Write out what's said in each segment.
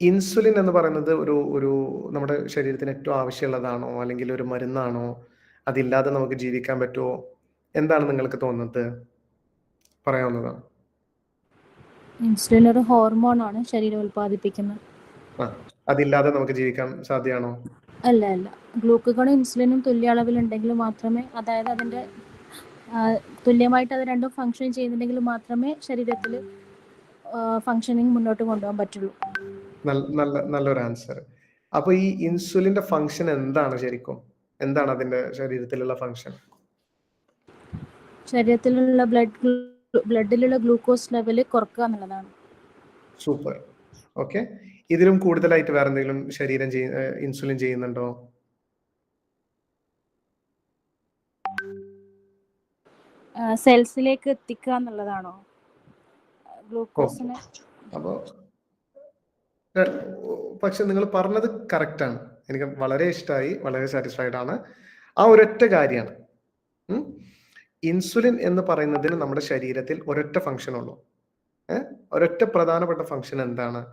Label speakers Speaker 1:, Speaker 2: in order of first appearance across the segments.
Speaker 1: Insulin എന്ന് പറയുന്നത് ഒരു ഒരു നമ്മുടെ ശരീരത്തിന് ഏറ്റവും ആവശ്യമുള്ളതാണോ? അല്ലെങ്കിൽ ഒരു മരുന്നാണോ? അതില്ലാതെ നമുക്ക് ജീവിക്കാൻ പറ്റുമോ? എന്താണ് നിങ്ങൾക്ക് തോന്നുന്നത്? പറയാവുന്നതാണ്
Speaker 2: ഇൻസുലിൻ ഒരു ഹോർമോൺ ആണ് ശരീരം ഉൽപ്പാദിപ്പിക്കുന്നത്.
Speaker 1: അതില്ലാതെ നമുക്ക് ജീവിക്കാൻ സാധ്യമാണോ?
Speaker 2: അല്ല അല്ല. ഗ്ലൂക്കോഗണും ഇൻസുലിനും തുല്യ അളവിൽ അളവിലുണ്ടെങ്കിൽ മാത്രമേ അതായത് അതിന്റെ തുല്യമായിട്ട് അത് രണ്ടും ഫങ്ഷൻ ചെയ്യുന്നുണ്ടെങ്കിൽ മാത്രമേ ശരീരത്തിൽ ഫങ്ഷനിങ് മുന്നോട്ട് കൊണ്ടുപോകാൻ പറ്റുള്ളൂ.
Speaker 1: നല്ല നല്ല നല്ലൊരു ആൻസർ അപ്പൊ ഈ ഇൻസുലിന്റെ ഫംഗ്ഷൻ എന്താണ് ശരിക്കും? എന്താണ് അതിന്റെ ശരീരത്തിലുള്ള ഫംഗ്ഷൻ
Speaker 2: ശരീരത്തിലുള്ള ബ്ലഡ് ബ്ലഡിലുള്ള ഗ്ലൂക്കോസ് ലെവൽ കുറക്കുക എന്നുള്ളതാണ്.
Speaker 1: സൂപ്പർ ഓക്കെ ഇതിലും കൂടുതലായിട്ട് വേറെ എന്തെങ്കിലും ശരീരം ഇൻസുലിൻ ചെയ്യുന്നുണ്ടോ?
Speaker 2: സെൽസിലേക്ക് എത്തിക്കുക എന്നുള്ളതാണോ? ഗ്ലൂക്കോസിനെ
Speaker 1: അപ്പോൾ പക്ഷെ നിങ്ങൾ പറഞ്ഞത് കറക്റ്റ് ആണ്. എനിക്ക് വളരെ ഇഷ്ടമായി വളരെ സാറ്റിസ്ഫൈഡ് ആണ്. ആ ഒരൊറ്റ കാര്യമാണ് ഇൻസുലിൻ എന്ന് പറയുന്നതിന് നമ്മുടെ ശരീരത്തിൽ ഒരൊറ്റ ഫംഗ്ഷൻ ഉള്ളൂ. ഏഹ് ഒരൊറ്റ പ്രധാനപ്പെട്ട ഫംഗ്ഷൻ എന്താണ്?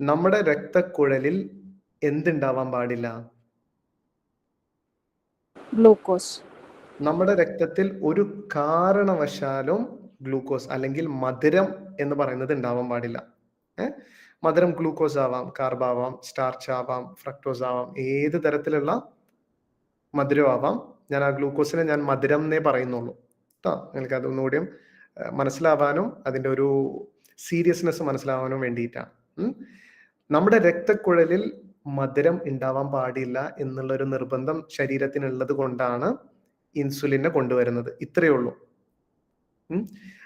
Speaker 1: നമ്മുടെ രക്തക്കുഴലിൽ എന്തുണ്ടാവാൻ പാടില്ല?
Speaker 2: ഗ്ലൂക്കോസ്
Speaker 1: നമ്മുടെ രക്തത്തിൽ ഒരു കാരണവശാലും ഗ്ലൂക്കോസ് അല്ലെങ്കിൽ മധുരം എന്ന് പറയുന്നത് ഉണ്ടാവാൻ പാടില്ല. ഏഹ് മധുരം ഗ്ലൂക്കോസ് ആവാം കാർബ് ആവാം സ്റ്റാർച്ച് ആവാം ഫ്രക്ടോസ് ആവാം ഏത് തരത്തിലുള്ള മധുരം ആവാം. ഞാൻ ആ ഗ്ലൂക്കോസിനെ ഞാൻ മധുരം എന്നേ പറയുന്നുള്ളൂ. കേട്ടോ നിങ്ങൾക്ക് അതൊന്നുകൂടിയും മനസ്സിലാവാനും അതിന്റെ ഒരു സീരിയസ്നെസ് മനസ്സിലാവാനും വേണ്ടിയിട്ടാണ്. നമ്മുടെ രക്തക്കുഴലിൽ മധുരം ഉണ്ടാവാൻ പാടില്ല എന്നുള്ള ഒരു നിർബന്ധം ശരീരത്തിനുള്ളത് കൊണ്ടാണ് ഇൻസുലിനെ കൊണ്ടുവരുന്നത്. ഇത്രയേ ഉള്ളൂ.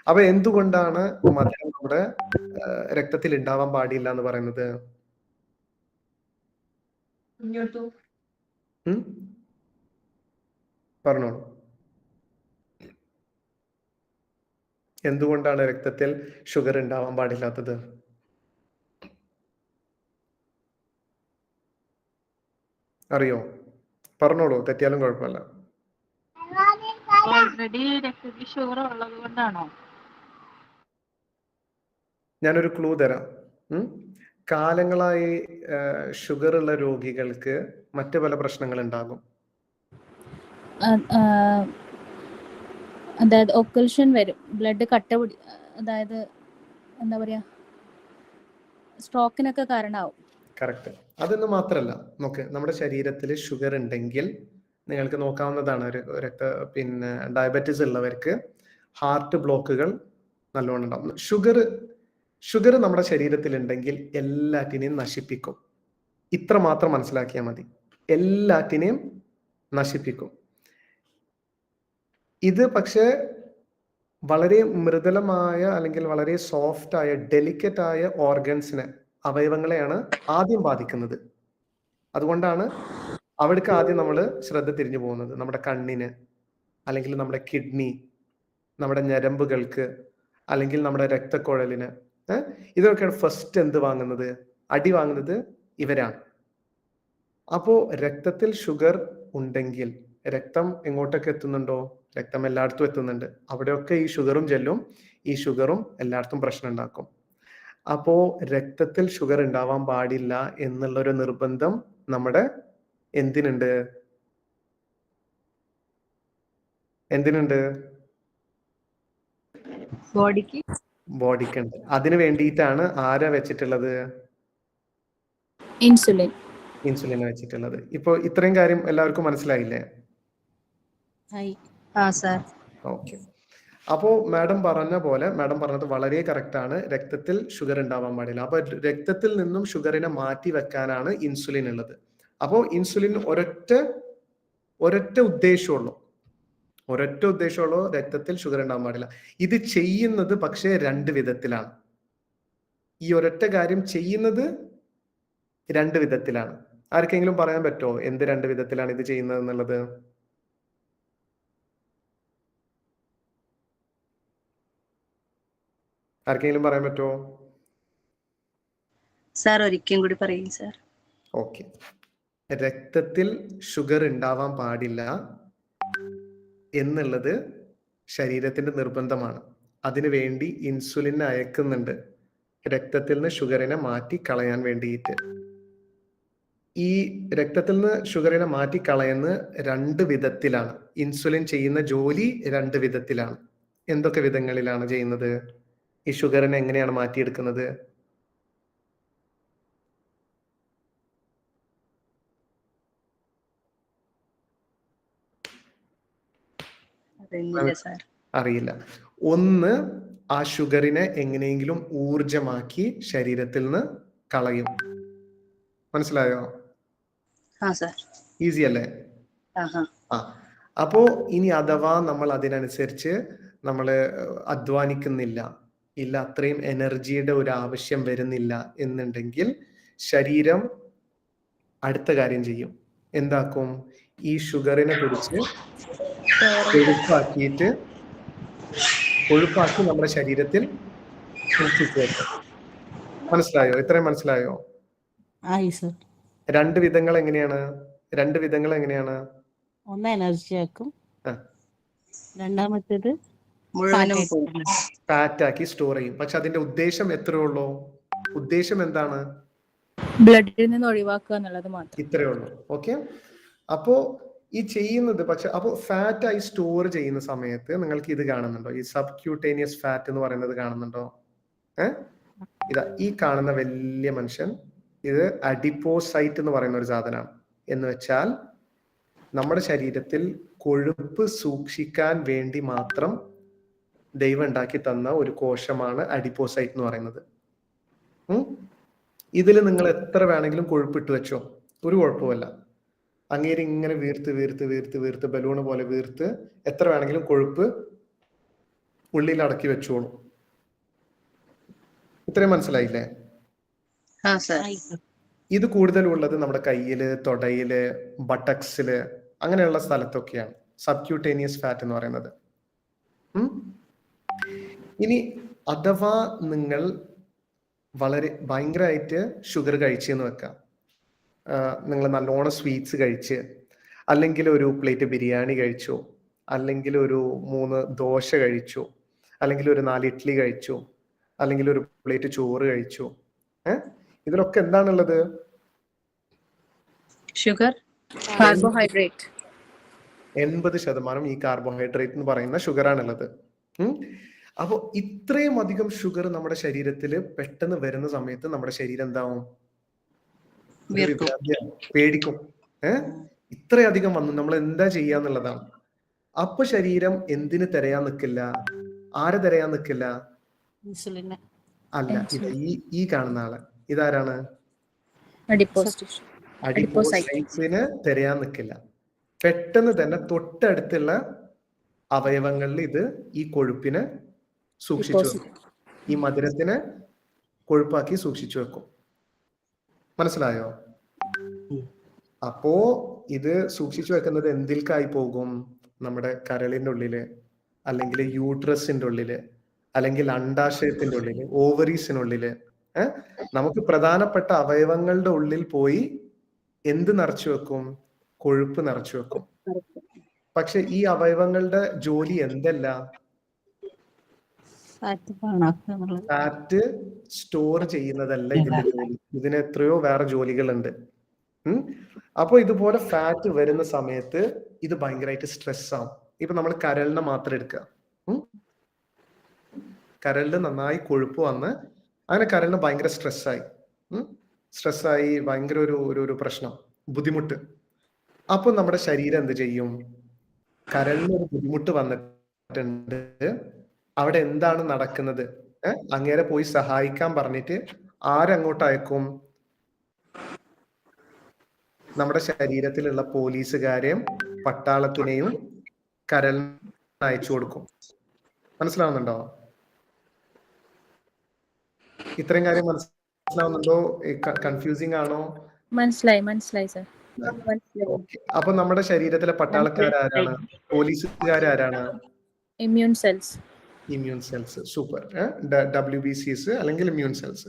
Speaker 1: അപ്പൊ എന്തുകൊണ്ടാണ് മധുരം നമ്മുടെ രക്തത്തിൽ ഉണ്ടാവാൻ പാടില്ല എന്ന് പറയുന്നത്? പറഞ്ഞോളൂ. എന്തുകൊണ്ടാണ് രക്തത്തിൽ ഷുഗർ ഉണ്ടാവാൻ പാടില്ലാത്തത്? അറിയോ? പറഞ്ഞോളൂ തെറ്റിയാലും കുഴപ്പമില്ല.
Speaker 3: ഓൾറെഡി രക്തത്തിൽ ഷുഗർ ഉള്ളത് കൊണ്ടാണോ?
Speaker 1: ഞാനൊരു ക്ലൂ തരാം. കാലങ്ങളായി ഷുഗർ ഉള്ള രോഗികൾക്ക് മറ്റു പല പ്രശ്നങ്ങൾ ഉണ്ടാകും
Speaker 2: അതായത് ഒക്കൽഷൻ വരും. ബ്ലഡ് കട്ട പിടി അതായത് എന്താ പറയാ സ്ട്രോക്കിനൊക്കെ കാരണമാവും
Speaker 1: കറക്റ്റ് അതൊന്നും മാത്രമല്ല നോക്ക് നമ്മുടെ ശരീരത്തിൽ ഷുഗർ ഉണ്ടെങ്കിൽ നിങ്ങൾക്ക് നോക്കാവുന്നതാണ്. ഒരു രക്ത പിന്നെ ഡയബറ്റിസ് ഉള്ളവർക്ക് ഹാർട്ട് ബ്ലോക്കുകൾ നല്ലോണം ഉണ്ടാവും. ഷുഗർ ഷുഗർ നമ്മുടെ ശരീരത്തിൽ ഉണ്ടെങ്കിൽ എല്ലാറ്റിനെയും നശിപ്പിക്കും. ഇത്ര മാത്രം മനസ്സിലാക്കിയാൽ മതി. എല്ലാറ്റിനെയും നശിപ്പിക്കും. ഇത് പക്ഷേ വളരെ മൃദുലമായ അല്ലെങ്കിൽ വളരെ സോഫ്റ്റ് ആയ ഡെലിക്കറ്റ് ആയ ഓർഗൻസിനെ അവയവങ്ങളെയാണ് ആദ്യം ബാധിക്കുന്നത്. അതുകൊണ്ടാണ് അവിടേക്ക് ആദ്യം നമ്മൾ ശ്രദ്ധ തിരിഞ്ഞു പോകുന്നത്. നമ്മുടെ കണ്ണിന് അല്ലെങ്കിൽ നമ്മുടെ കിഡ്നി നമ്മുടെ ഞരമ്പുകൾക്ക് അല്ലെങ്കിൽ നമ്മുടെ രക്തക്കുഴലിന്. ഇതൊക്കെയാണ് ഫസ്റ്റ് എന്ത് വാങ്ങുന്നത്? അടി വാങ്ങുന്നത് ഇവരാണ്. അപ്പോ രക്തത്തിൽ ഷുഗർ ഉണ്ടെങ്കിൽ രക്തം എങ്ങോട്ടൊക്കെ എത്തുന്നുണ്ടോ? രക്തം എല്ലായിടത്തും എത്തുന്നുണ്ട്. അവിടെയൊക്കെ ഈ ഷുഗറും ചെല്ലും. ഈ ഷുഗറും എല്ലായിടത്തും പ്രശ്നം ഉണ്ടാക്കും. അപ്പോ രക്തത്തിൽ ഷുഗർ ഉണ്ടാവാൻ പാടില്ല എന്നുള്ള ഒരു നിർബന്ധം നമ്മുടെ എന്തിനുണ്ട്? എന്തിനുണ്ട്?
Speaker 3: ബോഡിക്ക്
Speaker 1: ബോഡിക്കുണ്ട് അതിന് വേണ്ടിയിട്ടാണ് ആരാ വെച്ചിട്ടുള്ളത്?
Speaker 2: ഇൻസുലിൻ.
Speaker 1: ഇൻസുലിൻ വെച്ചിട്ടുള്ളത്. ഇപ്പോ ഇത്രയും കാര്യം എല്ലാവർക്കും മനസ്സിലായില്ലേ? ഓക്കെ. അപ്പോ മാഡം പറഞ്ഞ പോലെ മാഡം പറഞ്ഞത് വളരെ കറക്റ്റ് ആണ് രക്തത്തിൽ ഷുഗർ ഉണ്ടാവാൻ പാടില്ല. അപ്പൊ രക്തത്തിൽ നിന്നും ഷുഗറിനെ മാറ്റി വെക്കാനാണ് ഇൻസുലിൻ ഉള്ളത്. അപ്പോ ഇൻസുലിൻ ഒരൊറ്റ ഒരൊറ്റ ഉദ്ദേശമുള്ളൂ ഒരൊറ്റ ഉദ്ദേശമുള്ളൂ രക്തത്തിൽ ഷുഗർ ഉണ്ടാവാൻ പാടില്ല. ഇത് ചെയ്യുന്നത് പക്ഷേ രണ്ട് വിധത്തിലാണ്. ഈ ഒരൊറ്റ കാര്യം ചെയ്യുന്നത് രണ്ട് വിധത്തിലാണ്. ആർക്കെങ്കിലും പറയാൻ പറ്റുമോ എന്ത് രണ്ട് വിധത്തിലാണ് ഇത് ചെയ്യുന്നത് എന്നുള്ളത്? ആർക്കെങ്കിലും പറയാൻ പറ്റുമോ
Speaker 3: സാർ ഒരിക്കലും കൂടി പറയും സാർ.
Speaker 1: ഓക്കെ. രക്തത്തിൽ ഷുഗർ ഉണ്ടാവാൻ പാടില്ല. എന്നുള്ളത് ശരീരത്തിന്റെ നിർബന്ധമാണ്. അതിനുവേണ്ടി ഇൻസുലിൻ അയക്കുന്നുണ്ട്. രക്തത്തിൽ നിന്ന് ഷുഗറിനെ മാറ്റി കളയാൻ വേണ്ടിയിട്ട്. ഈ രക്തത്തിൽ നിന്ന് ഷുഗറിനെ മാറ്റി കളയുന്ന രണ്ട് വിധത്തിലാണ്. ഇൻസുലിൻ ചെയ്യുന്ന ജോലി രണ്ട് വിധത്തിലാണ്. എന്തൊക്കെ വിധങ്ങളിലാണ് ചെയ്യുന്നത്? ഈ ഷുഗറിനെ എങ്ങനെയാണ് മാറ്റിയെടുക്കുന്നത്? അറിയില്ല. ഒന്ന് ആ ഷുഗറിനെ എങ്ങനെയെങ്കിലും ഊർജമാക്കി ശരീരത്തിൽ നിന്ന് കളയും. മനസ്സിലായോ? ഈസി അല്ലേ? ആ. അപ്പോ ഇനി അഥവാ നമ്മൾ അതിനനുസരിച്ച് നമ്മൾ അധ്വാനിക്കുന്നില്ല ഇല്ല അത്രയും എനർജിയുടെ ഒരു ആവശ്യം വരുന്നില്ല എന്നുണ്ടെങ്കിൽ ശരീരം അടുത്ത കാര്യം ചെയ്യും. എന്താക്കും? ഈ ഷുഗറിനെ പിടിച്ച് കൊഴുപ്പാക്കിയിട്ട് കൊഴുപ്പാക്കി നമ്മുടെ ശരീരത്തിൽ മനസ്സിലായോ? ഇത്രയും മനസ്സിലായോ?
Speaker 4: ആയി സർ.
Speaker 1: രണ്ട് വിധങ്ങൾ എങ്ങനെയാണ്? രണ്ട് വിധങ്ങൾ എങ്ങനെയാണ്?
Speaker 4: ഒന്ന് എനർജി ആക്കും. രണ്ടാമത്തേത്
Speaker 1: ഫാറ്റാക്കി സ്റ്റോർ ചെയ്യും. പക്ഷെ അതിന്റെ ഉദ്ദേശം എത്രയേ ഉള്ളൂ? ഉദ്ദേശം എന്താണ്?
Speaker 2: ബ്ലഡിൽ നിന്ന് ഒഴിവാക്കുക എന്നുള്ളത് മാത്രം.
Speaker 1: ഇത്രയേ ഉള്ളൂ. ഓക്കെ അപ്പോ ഈ ചെയ്യുന്നത് പക്ഷെ അപ്പോൾ ഫാറ്റ് ആയി സ്റ്റോർ ചെയ്യുന്ന സമയത്ത് നിങ്ങൾക്ക് ഇത് കാണുന്നുണ്ടോ? ഈ സബ് ക്യൂട്ടേനിയസ് ഫാറ്റ് എന്ന് പറയുന്നത് കാണുന്നുണ്ടോ? ഏഹ് ഇതാ ഈ കാണുന്ന വലിയ മനുഷ്യൻ ഇത് അഡിപ്പോസൈറ്റ് എന്ന് പറയുന്ന ഒരു സാധനമാണ്. എന്ന് വെച്ചാൽ നമ്മുടെ ശരീരത്തിൽ കൊഴുപ്പ് സൂക്ഷിക്കാൻ വേണ്ടി മാത്രം ദൈവം ഉണ്ടാക്കി തന്ന ഒരു കോശമാണ് അഡിപ്പോസൈറ്റ് എന്ന് പറയുന്നത്. ഇതിൽ നിങ്ങൾ എത്ര വേണമെങ്കിലും കൊഴുപ്പിട്ട് വെച്ചോ. ഒരു കുഴപ്പമില്ല അങ്ങേര് ഇങ്ങനെ വീർത്ത് വീർത്ത് വീർത്ത് വീർത്ത് ബലൂണ് പോലെ വീർത്ത് എത്ര വേണമെങ്കിലും കൊഴുപ്പ് ഉള്ളിൽ അടക്കി വെച്ചോളൂ. ഇത്രയും മനസ്സിലായില്ലേ? ഇത് കൂടുതലുള്ളത് നമ്മുടെ കയ്യിൽ തൊടയിൽ ബട്ടക്സിൽ അങ്ങനെയുള്ള സ്ഥലത്തൊക്കെയാണ്. സബ്ക്യൂട്ടേനിയസ് ഫാറ്റ് എന്ന് പറയുന്നത്. ഇനി അഥവാ നിങ്ങൾ വളരെ ഭയങ്കരമായിട്ട് ഷുഗർ കഴിച്ചെന്ന് വെക്കാം. നിങ്ങൾ നല്ലോണം സ്വീറ്റ്സ് കഴിച്ച് അല്ലെങ്കിൽ ഒരു പ്ലേറ്റ് ബിരിയാണി കഴിച്ചു അല്ലെങ്കിൽ ഒരു മൂന്ന് ദോശ കഴിച്ചു അല്ലെങ്കിൽ ഒരു നാല് ഇഡ്ഡലി കഴിച്ചു അല്ലെങ്കിൽ ഒരു പ്ലേറ്റ് ചോറ് കഴിച്ചു. ഏഹ് ഇതിലൊക്കെ എന്താണുള്ളത്?
Speaker 3: ഷുഗർ?
Speaker 2: കാർബോഹൈഡ്രേറ്റ്.
Speaker 1: എൺപത് ശതമാനം ഈ കാർബോഹൈഡ്രേറ്റ് എന്ന് പറയുന്ന ഷുഗർ ആണുള്ളത് അപ്പോൾ അപ്പോ ഇത്രയും അധികം ഷുഗർ നമ്മുടെ ശരീരത്തിൽ പെട്ടെന്ന് വരുന്ന സമയത്ത് നമ്മുടെ ശരീരം എന്താവും. പേടിക്കും. ഏഹ് ഇത്രയധികം വന്നു. നമ്മൾ എന്താ ചെയ്യാന്നുള്ളതാണ്. അപ്പൊ ശരീരം എന്തിന് തിരയാൻ നിൽക്കില്ല ആരെ തിരയാൻ നിൽക്കില്ല അല്ല ഇത് ഈ ഈ കാണുന്ന ആൾ. ഇതാരാണ്?
Speaker 2: അഡിപ്പോസ്റ്റ്.
Speaker 1: അഡിപ്പോസൈറ്റ്സിന് തിരയാൻ നിൽക്കില്ല പെട്ടെന്ന് തന്നെ തൊട്ടടുത്തുള്ള അവയവങ്ങളിൽ ഇത് ഈ കൊഴുപ്പിനെ സൂക്ഷിച്ചു വെക്കും. ഈ മധുരത്തിനെ കൊഴുപ്പാക്കി സൂക്ഷിച്ചു വെക്കും. മനസ്സിലായോ? അപ്പോ ഇത് സൂക്ഷിച്ചു വെക്കുന്നത് എന്തിൽക്കായി പോകും? നമ്മുടെ കരളിന്റെ ഉള്ളിൽ അല്ലെങ്കിൽ യൂട്രസിന്റെ ഉള്ളിൽ അല്ലെങ്കിൽ അണ്ടാശയത്തിന്റെ ഉള്ളിൽ ഓവറീസിനുള്ളിൽ ഏഹ് നമുക്ക് പ്രധാനപ്പെട്ട അവയവങ്ങളുടെ ഉള്ളിൽ പോയി എന്ത് നിറച്ചു വെക്കും? കൊഴുപ്പ് നിറച്ചു വെക്കും. പക്ഷെ ഈ അവയവങ്ങളുടെ ജോലി എന്തല്ല?
Speaker 4: ഫാറ്റ്
Speaker 1: സ്റ്റോർ ചെയ്യുന്നതല്ല ഇതിന്റെ ജോലി. ഇതിന് എത്രയോ വേറെ ജോലികളുണ്ട്. അപ്പൊ ഇതുപോലെ ഫാറ്റ് വരുന്ന സമയത്ത് ഇത് ഭയങ്കരമായിട്ട് സ്ട്രെസ് ആവും. ഇപ്പൊ നമ്മൾ കരളിനെ മാത്രം എടുക്കുക. കരളിന് നന്നായി കൊഴുപ്പ് വന്ന് അങ്ങനെ കരളിന് ഭയങ്കര സ്ട്രെസ്സായി സ്ട്രെസ്സായി ഭയങ്കര ഒരു ഒരു ഒരു പ്രശ്നം. ബുദ്ധിമുട്ട്. അപ്പൊ നമ്മുടെ ശരീരം എന്ത് ചെയ്യും? കരളിന് ഒരു ബുദ്ധിമുട്ട് വന്നിട്ടുണ്ട്. അവിടെ എന്താണ് നടക്കുന്നത്? അങ്ങേരെ പോയി സഹായിക്കാൻ പറഞ്ഞിട്ട് ആരങ്ങോട്ട് അയക്കും നമ്മുടെ ശരീരത്തിലുള്ള പോലീസുകാരെയും പട്ടാളത്തിനെയും കരൽ അയച്ചു കൊടുക്കും. മനസ്സിലാവുന്നുണ്ടോ? ഇത്രയും കാര്യം മനസ്സിലാവുന്നുണ്ടോ? കൺഫ്യൂസിങ് ആണോ?
Speaker 2: മനസ്സിലായി മനസ്സിലായി സർ
Speaker 1: അപ്പൊ നമ്മുടെ ശരീരത്തിലെ പട്ടാളക്കാരാരാണ്? പോലീസുകാരാരാണ്?
Speaker 2: Immune cells
Speaker 1: immune cells super W B Cs അല്ലെങ്കിൽ ഇമ്മ്യൂൺ സെൽസ്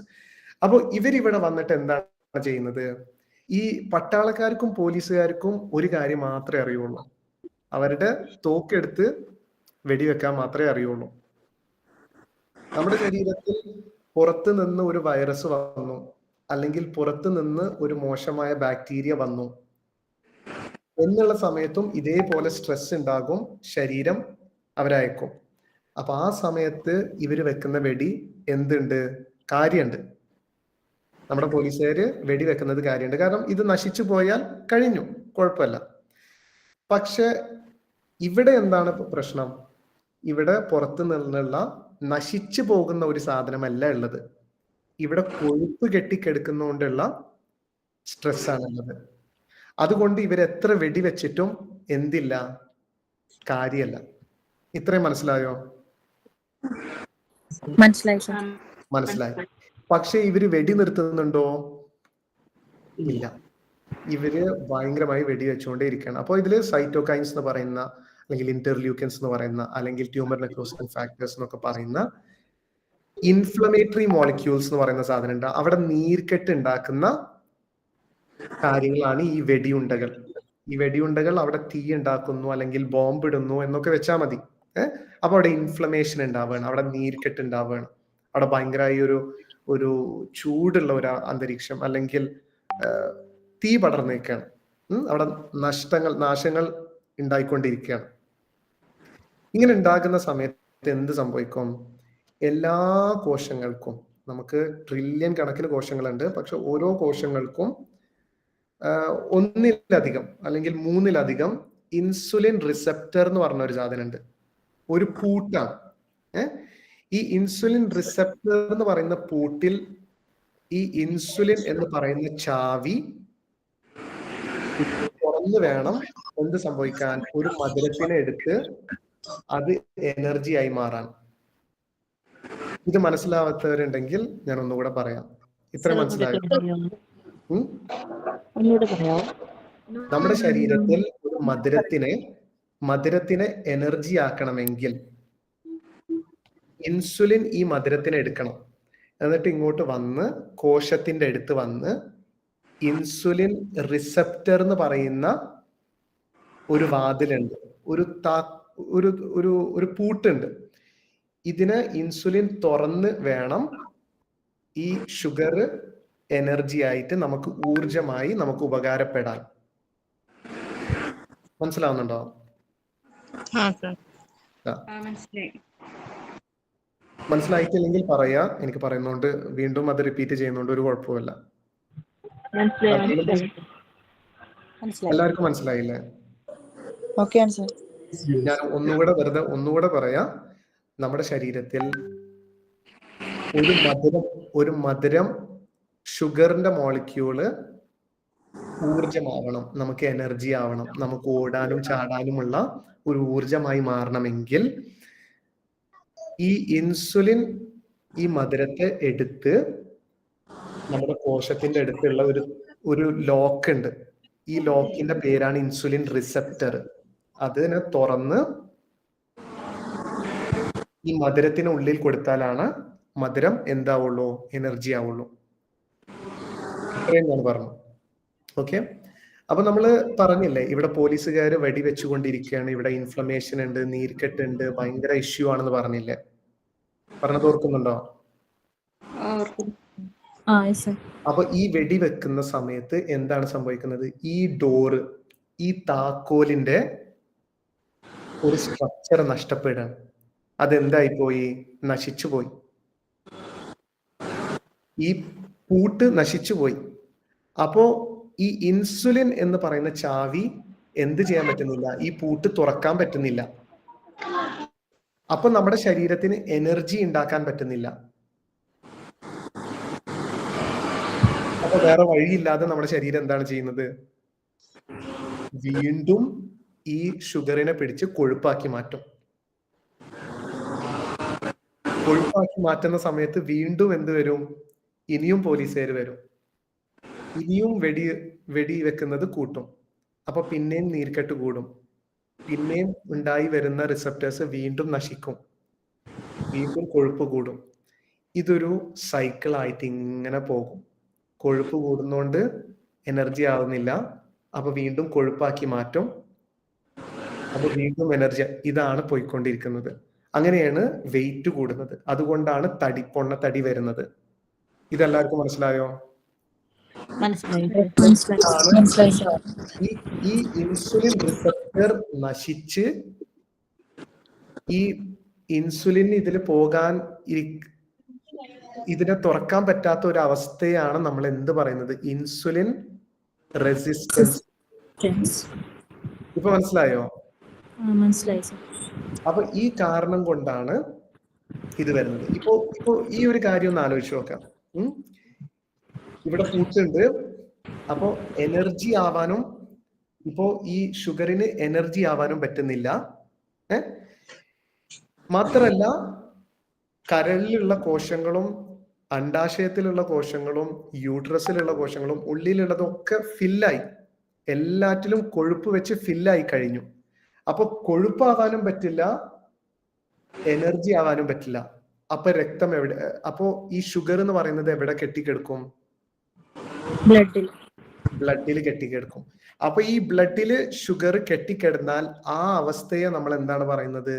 Speaker 1: അപ്പോൾ ഇവരിവിടെ വന്നിട്ട് എന്താണ് ചെയ്യുന്നത്? ഈ പട്ടാളക്കാർക്കും പോലീസുകാർക്കും ഒരു കാര്യം മാത്രമേ അറിയുള്ളൂ. അവരുടെ തോക്കെടുത്ത് വെടിവെക്കാൻ മാത്രമേ അറിയുള്ളൂ. നമ്മുടെ ശരീരത്തിൽ പുറത്ത് നിന്ന് ഒരു വൈറസ് വന്നു. അല്ലെങ്കിൽ പുറത്ത് നിന്ന് ഒരു മോശമായ ബാക്ടീരിയ വന്നു. എന്നുള്ള സമയത്തും ഇതേപോലെ സ്ട്രെസ് ഉണ്ടാകും. ശരീരം അവരയക്കും. അപ്പൊ ആ സമയത്ത് ഇവർ വെക്കുന്ന വെടി എന്തുണ്ട്? കാര്യമുണ്ട് നമ്മുടെ പോലീസുകാര് വെടി വെക്കുന്നത് കാര്യമുണ്ട് കാരണം ഇത് നശിച്ചു പോയാൽ കഴിഞ്ഞു. കുഴപ്പമില്ല. പക്ഷെ ഇവിടെ എന്താണ് പ്രശ്നം? ഇവിടെ പുറത്തു നിന്നുള്ള നശിച്ചു പോകുന്ന ഒരു സാധനമല്ല ഉള്ളത്. ഇവിടെ കൊഴുപ്പ് കെട്ടിക്കെടുക്കുന്നതുകൊണ്ടുള്ള സ്ട്രെസ് ആണ് ഉള്ളത് അതുകൊണ്ട് ഇവരെത്ര വെടിവെച്ചിട്ടും എന്തില്ല? കാര്യമല്ല ഇത്രയും മനസ്സിലായോ?
Speaker 2: മനസ്സിലായി
Speaker 1: മനസ്സിലായി. പക്ഷെ ഇവർ വെടി നിർത്തുന്നുണ്ടോ? ഇല്ല. ഇവർ ഭയങ്കരമായി വെടി വെച്ചുകൊണ്ടേ ഇരിക്കുകയാണ്. അപ്പോൾ ഇതിൽ സൈറ്റോകൈൻസ് എന്ന് പറയുന്ന അല്ലെങ്കിൽ ഇന്റർലൂക്കൻസ് എന്ന് പറയുന്ന അല്ലെങ്കിൽ ട്യൂമർ നെക്രോസിൻ ഫാക്ടേഴ്സ് എന്നൊക്കെ പറയുന്ന ഇൻഫ്ലമേറ്ററി മോളിക്യൂൾസ് എന്ന് പറയുന്ന സാധനം ഉണ്ട് അവിടെ നീർക്കെട്ട് ഉണ്ടാക്കുന്ന കാര്യങ്ങളാണ് ഈ വെടിയുണ്ടകൾ. ഈ വെടിയുണ്ടകൾ അവിടെ തീ ഉണ്ടാക്കുന്നു അല്ലെങ്കിൽ ബോംബ് ഇടുന്നു എന്നൊക്കെ വെച്ചാൽ മതി. ഏഹ്? അപ്പൊ അവിടെ ഇൻഫ്ലമേഷൻ ഉണ്ടാവുകയാണ് അവിടെ നീർക്കെട്ട് ഉണ്ടാവുകയാണ് അവിടെ ഭയങ്കരമായി ഒരു ഒരു ചൂടുള്ള ഒരു അന്തരീക്ഷം അല്ലെങ്കിൽ തീ പടർന്നു നിൽക്കുകയാണ് അവിടെ നഷ്ടങ്ങൾ നാശങ്ങൾ ഉണ്ടായിക്കൊണ്ടിരിക്കുകയാണ് ഇങ്ങനെ ഉണ്ടാകുന്ന സമയത്ത് എന്ത് സംഭവിക്കും? എല്ലാ കോശങ്ങൾക്കും നമുക്ക് ട്രില്യൺ കണക്കിന് കോശങ്ങളുണ്ട് പക്ഷെ ഓരോ കോശങ്ങൾക്കും ഒന്നിലധികം അല്ലെങ്കിൽ മൂന്നിലധികം ഇൻസുലിൻ റിസെപ്റ്റർ എന്ന് പറഞ്ഞ ഒരു സാധനം ഉണ്ട് ഒരു പൂട്ടാണ്. ഏഹ് ഈ ഇൻസുലിൻ റിസപ്റ്റർ എന്ന് പറയുന്ന പൂട്ടിൽ ഈ ഇൻസുലിൻ എന്ന് പറയുന്ന ചാവി തുറന്ന് വേണം എന്ത് സംഭവിക്കാൻ? ഒരു മധുരത്തിനെ എടുത്ത് അത് എനർജി ആയി മാറാൻ. ഇത് മനസ്സിലാവാത്തവരുണ്ടെങ്കിൽ ഞാൻ ഒന്നുകൂടെ പറയാം. ഇത്ര മനസ്സിലായി? നമ്മുടെ ശരീരത്തിൽ ഒരു മധുരത്തിനെ മധുരത്തിനെ എനർജി ആക്കണമെങ്കിൽ ഇൻസുലിൻ ഈ മധുരത്തിനെ എടുക്കണം. എന്നിട്ട് ഇങ്ങോട്ട് വന്ന് കോശത്തിന്റെ അടുത്ത് വന്ന് ഇൻസുലിൻ റിസപ്റ്റർ എന്ന് പറയുന്ന ഒരു വാതിലുണ്ട്. ഒരു താ ഒരു ഒരു ഒരു പൂട്ടുണ്ട്. ഇതിന് ഇൻസുലിൻ തുറന്ന് വേണം ഈ ഷുഗർ എനർജി ആയിട്ട് നമുക്ക് ഊർജമായി നമുക്ക് ഉപകാരപ്പെടാൻ. മനസ്സിലാവുന്നുണ്ടോ
Speaker 3: ആ സർ
Speaker 1: ആ.
Speaker 3: ആ മനസ്സിലായി
Speaker 1: മനസ്സിലായിട്ടില്ലെങ്കിൽ പറയാ. എനിക്ക് പറയുന്നോണ്ട് വീണ്ടും അത് റിപ്പീറ്റ് ചെയ്യുന്നോണ്ട് ഒരു കുഴപ്പമില്ല എല്ലാവർക്കും മനസ്സിലായില്ലേ?
Speaker 5: ഓക്കെ ആണ് സർ
Speaker 1: ഞാൻ ഒന്നുകൂടെ വെറുതെ ഒന്നുകൂടെ പറയാ. നമ്മുടെ ശരീരത്തിൽ ഒരു മധുരം ഒരു മധുരം ഷുഗറിന്റെ മോളിക്യൂൾ ഊർജമാവണം നമുക്ക് എനർജി ആവണം നമുക്ക് ഓടാനും ചാടാനുമുള്ള ഒരു ഊർജമായി മാറണമെങ്കിൽ ഈ ഇൻസുലിൻ ഈ മധുരത്തെ എടുത്ത് നമ്മുടെ കോശത്തിന്റെ അടുത്തുള്ള ഒരു ഒരു ലോക്ക് ഉണ്ട്. ഈ ലോക്കിന്റെ പേരാണ് ഇൻസുലിൻ റിസപ്റ്റർ അതിനെ തുറന്ന് ഈ മധുരത്തിന് ഉള്ളിൽ കൊടുത്താലാണ് മധുരം എന്താവുള്ളൂ എനർജി ആവുള്ളൂ. ഇത്രയും ഞാൻ പറഞ്ഞു. ഓക്കെ അപ്പൊ നമ്മൾ പറഞ്ഞില്ലേ ഇവിടെ പോലീസുകാർ വെടിവെച്ചുകൊണ്ടിരിക്കുകയാണ് ഇവിടെ ഇൻഫ്ലമേഷൻ ഉണ്ട് നീർക്കെട്ട് ഉണ്ട് ഭയങ്കര ഇഷ്യൂ ആണെന്ന് പറഞ്ഞില്ലേ? പറഞ്ഞത് ഓർക്കുന്നുണ്ടോ? അപ്പൊ ഈ വെടിവെക്കുന്ന സമയത്ത് എന്താണ് സംഭവിക്കുന്നത്? ഈ ഡോറ് ഈ താക്കോലിന്റെ ഒരു സ്ട്രക്ചർ നഷ്ടപ്പെടുകയാണ്. അതെന്തായി പോയി? നശിച്ചു പോയി. ഈ പൂട്ട് നശിച്ചു പോയി. അപ്പോ ഈ ഇൻസുലിൻ എന്ന് പറയുന്ന ചാവി എന്ത് ചെയ്യാൻ പറ്റുന്നില്ല? ഈ പൂട്ട് തുറക്കാൻ പറ്റുന്നില്ല. അപ്പൊ നമ്മുടെ ശരീരത്തിന് എനർജി ഉണ്ടാക്കാൻ പറ്റുന്നില്ല. അപ്പൊ വേറെ വഴിയില്ലാതെ നമ്മുടെ ശരീരം എന്താണ് ചെയ്യുന്നത്? വീണ്ടും ഈ ഷുഗറിനെ പിടിച്ച് കൊഴുപ്പാക്കി മാറ്റും. കൊഴുപ്പാക്കി മാറ്റുന്ന സമയത്ത് വീണ്ടും എന്ത് വരും? ഇനിയും പോലീസുകാർ വരും. ഇനിയും വെടി വെടി വെക്കുന്നത് കൂട്ടും. അപ്പൊ പിന്നെയും നീർക്കെട്ട് കൂടും. പിന്നെയും ഉണ്ടായി വരുന്ന റിസപ്റ്റേഴ്സ് വീണ്ടും നശിക്കും. വീണ്ടും കൊഴുപ്പ് കൂടും. ഇതൊരു സൈക്കിൾ ആയിട്ട് ഇങ്ങനെ പോകും. കൊഴുപ്പ് കൂടുന്നോണ്ട് എനർജി ആവുന്നില്ല. അപ്പൊ വീണ്ടും കൊഴുപ്പാക്കി മാറ്റും. അപ്പൊ വീണ്ടും എനർജി ഇതാണ് പോയിക്കൊണ്ടിരിക്കുന്നത്. അങ്ങനെയാണ് വെയിറ്റ് കൂടുന്നത്. അതുകൊണ്ടാണ് തടി പൊണ്ണ തടി വരുന്നത്. ഇതെല്ലാവർക്കും മനസ്സിലായോ?
Speaker 4: മനസ്സിലായി.
Speaker 1: ഈ ഇൻസുലിൻ റിസപ്റ്റർ നശിച്ച് ഈ ഇൻസുലിൻ ഇതിൽ പോകാൻ ഇതിനെ തുറക്കാൻ പറ്റാത്ത ഒരു അവസ്ഥയാണ് നമ്മൾ എന്ത് പറയുന്നത്? ഇൻസുലിൻ റെസിസ്റ്റൻസ് ഇപ്പൊ മനസ്സിലായോ? അപ്പൊ ഈ കാരണം കൊണ്ടാണ് ഇത് വരുന്നത്. ഇപ്പോ ഇപ്പോ ഈ ഒരു കാര്യം ഒന്ന് ആലോചിച്ച് നോക്കാം. ഇവിടെ ഉണ്ട് അപ്പോ എനർജി ആവാനും ഇപ്പോ ഈ ഷുഗറിന് എനർജി ആവാനും പറ്റുന്നില്ല. ഏ? മാത്രല്ല കരളിലുള്ള കോശങ്ങളും അണ്ടാശയത്തിലുള്ള കോശങ്ങളും യൂട്രസിലുള്ള കോശങ്ങളും ഉള്ളിലുള്ളതൊക്കെ ഫില്ലായി എല്ലാറ്റിലും കൊഴുപ്പ് വെച്ച് ഫില്ലായി കഴിഞ്ഞു. അപ്പൊ കൊഴുപ്പാവാനും പറ്റില്ല എനർജി ആവാനും പറ്റില്ല. അപ്പൊ രക്തം എവിടെ അപ്പോ ഈ ഷുഗർ എന്ന് പറയുന്നത് എവിടെ കെട്ടിക്കിടക്കും?
Speaker 2: ബ്ലഡിൽ
Speaker 1: ബ്ലഡിൽ കെട്ടിക്കിടക്കും. അപ്പൊ ഈ ബ്ലഡിൽ ഷുഗർ കെട്ടിക്കിടന്നാൽ ആ അവസ്ഥയെ നമ്മൾ എന്താണ് പറയുന്നത്?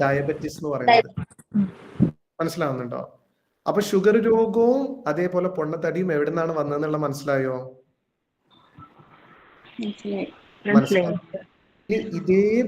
Speaker 1: ഡയബറ്റിസ് എന്ന് പറയുന്നത്. മനസ്സിലാവുന്നുണ്ടോ? അപ്പൊ ഷുഗർ രോഗവും അതേപോലെ പൊണ്ണത്തടിയും എവിടെ നിന്നാണ് വന്നതെന്നുള്ള മനസ്സിലായോ?
Speaker 3: മനസ്സിലായി.
Speaker 1: മനസ്സിലായി. ഇതേ